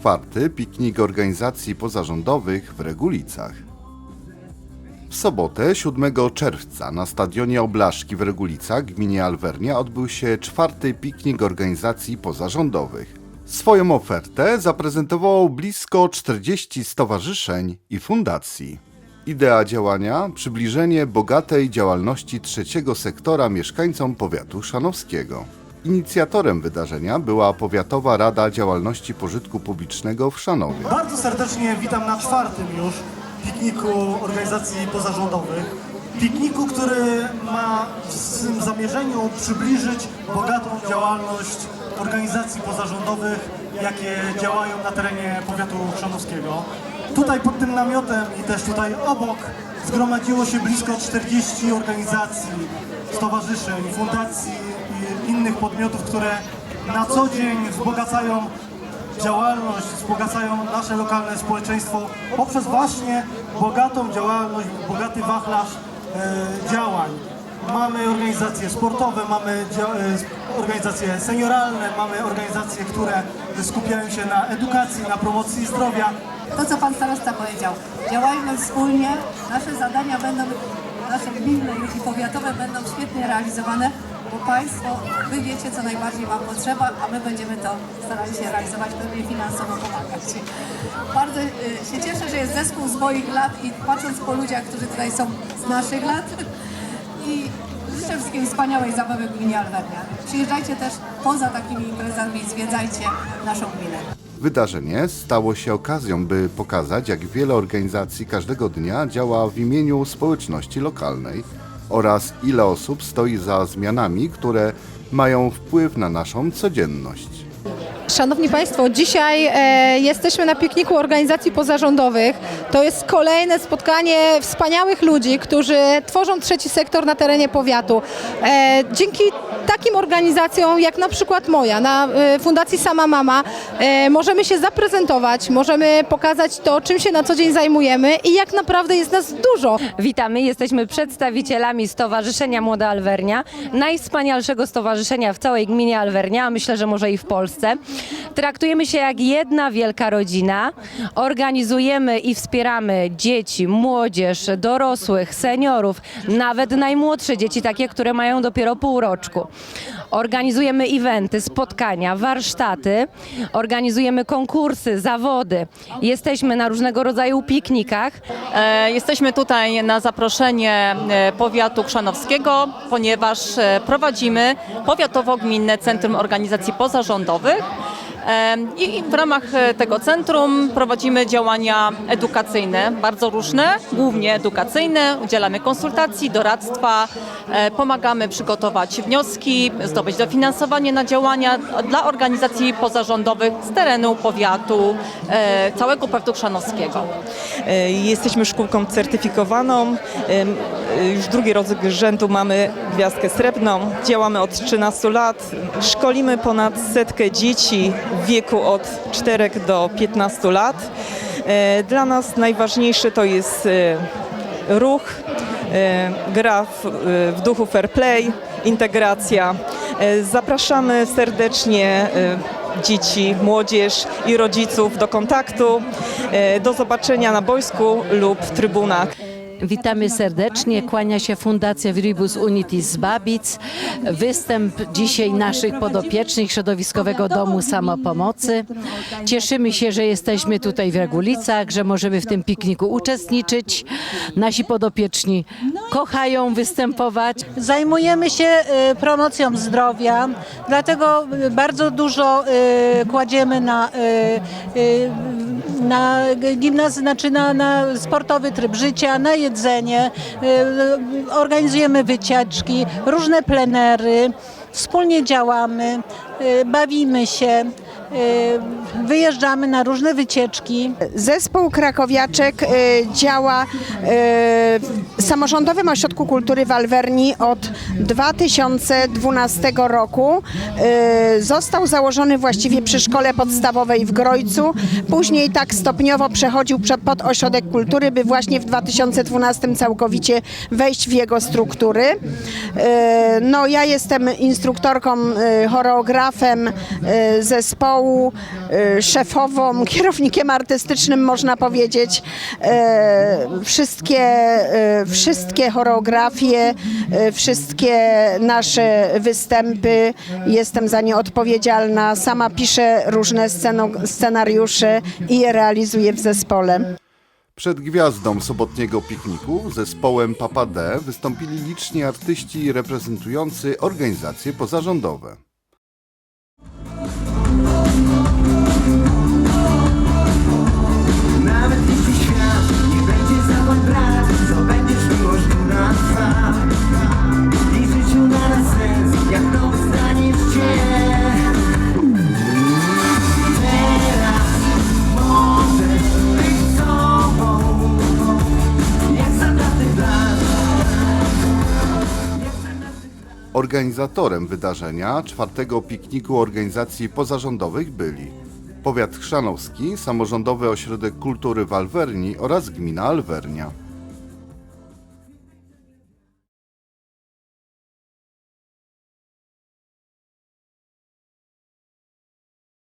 czwarty piknik organizacji pozarządowych w Regulicach. W sobotę 7 czerwca na stadionie Oblaszki w Regulicach gminie Alwernia odbył się czwarty piknik organizacji pozarządowych. Swoją ofertę zaprezentowało blisko 40 stowarzyszeń i fundacji. Idea działania przybliżenie bogatej działalności trzeciego sektora mieszkańcom powiatu szanowskiego. Inicjatorem wydarzenia była Powiatowa Rada Działalności Pożytku Publicznego w Szanowie. Bardzo serdecznie witam na czwartym już pikniku organizacji pozarządowych. Pikniku, który ma w swym zamierzeniu przybliżyć bogatą działalność organizacji pozarządowych, jakie działają na terenie powiatu chrzanowskiego. Tutaj pod tym namiotem i też tutaj obok zgromadziło się blisko 40 organizacji, stowarzyszeń, fundacji podmiotów, które na co dzień wzbogacają działalność, wzbogacają nasze lokalne społeczeństwo poprzez właśnie bogatą działalność, bogaty wachlarz e, działań. Mamy organizacje sportowe, mamy e, organizacje senioralne, mamy organizacje, które skupiają się na edukacji, na promocji zdrowia. To, co Pan Starosta powiedział, działajmy wspólnie, nasze zadania będą, nasze gminne i powiatowe będą świetnie realizowane, bo Państwo, Wy wiecie, co najbardziej Wam potrzeba, a my będziemy to starali się realizować, pewnie finansowo pomagać. Bardzo y, się cieszę, że jest zespół z moich lat i patrząc po ludziach, którzy tutaj są z naszych lat i życzę wszystkim wspaniałej zabawy w gminie Alwernia. Przyjeżdżajcie też poza takimi imprezami, zwiedzajcie naszą gminę. Wydarzenie stało się okazją, by pokazać, jak wiele organizacji każdego dnia działa w imieniu społeczności lokalnej oraz ile osób stoi za zmianami, które mają wpływ na naszą codzienność. Szanowni Państwo, dzisiaj e, jesteśmy na pikniku organizacji pozarządowych. To jest kolejne spotkanie wspaniałych ludzi, którzy tworzą trzeci sektor na terenie powiatu. E, dzięki takim organizacjom jak na przykład moja, na e, Fundacji Sama Mama, e, możemy się zaprezentować, możemy pokazać to, czym się na co dzień zajmujemy i jak naprawdę jest nas dużo. Witamy, jesteśmy przedstawicielami Stowarzyszenia Młoda Alwernia, najwspanialszego stowarzyszenia w całej gminie Alwernia, a myślę, że może i w Polsce. Traktujemy się jak jedna wielka rodzina. Organizujemy i wspieramy dzieci, młodzież, dorosłych, seniorów, nawet najmłodsze dzieci, takie, które mają dopiero półroczku. Organizujemy eventy, spotkania, warsztaty, organizujemy konkursy, zawody. Jesteśmy na różnego rodzaju piknikach. E, Jesteśmy tutaj na zaproszenie e, powiatu chrzanowskiego, ponieważ e, prowadzimy powiatowo-gminne Centrum Organizacji Pozarządowych. I w ramach e, tego centrum prowadzimy działania edukacyjne, bardzo różne, głównie edukacyjne. Udzielamy konsultacji, doradztwa, e, pomagamy przygotować wnioski, zdobyć dofinansowanie na działania dla organizacji pozarządowych z terenu powiatu, e, całego powiatu chrzanowskiego. Jesteśmy szkółką certyfikowaną. E, Już drugi rok rzędu mamy gwiazdkę srebrną. Działamy od 13 lat. Szkolimy ponad setkę dzieci w wieku od 4 do 15 lat. E, Dla nas najważniejsze to jest e, ruch, gra w, w duchu fair play, integracja. Zapraszamy serdecznie dzieci, młodzież i rodziców do kontaktu, do zobaczenia na boisku lub trybunach. Witamy serdecznie. Kłania się Fundacja Viribus Unitis z Babic. Występ dzisiaj naszych podopiecznych Środowiskowego Domu Samopomocy. Cieszymy się, że jesteśmy tutaj w Regulicach, że możemy w tym pikniku uczestniczyć. Nasi podopieczni kochają występować. Zajmujemy się y, promocją zdrowia, dlatego y, bardzo dużo y, kładziemy na, na gimnazjum, znaczy na, na sportowy tryb życia, na jedzenie. Y, Organizujemy wycieczki, różne plenery, wspólnie działamy, y, bawimy się. Y, Wyjeżdżamy na różne wycieczki. Zespół Krakowiaczek y, działa y, w Samorządowym Ośrodku Kultury w Alwerni od 2012 roku. Został założony właściwie przy szkole podstawowej w Grojcu. Później tak stopniowo przechodził prze- pod Ośrodek Kultury, by właśnie w 2012 całkowicie wejść w jego struktury. No ja jestem instruktorką, choreografem zespołu. Zespołu, y, szefową, kierownikiem artystycznym można powiedzieć. E, Wszystkie, e, wszystkie choreografie, e, wszystkie nasze występy, jestem za nie odpowiedzialna. Sama piszę różne scenariusze i je realizuję w zespole. Przed gwiazdą sobotniego pikniku zespołem Papa D wystąpili liczni artyści reprezentujący organizacje pozarządowe. Organizatorem wydarzenia czwartego pikniku organizacji pozarządowych byli Powiat Chrzanowski, Samorządowy Ośrodek Kultury w Alwerni oraz Gmina Alwernia.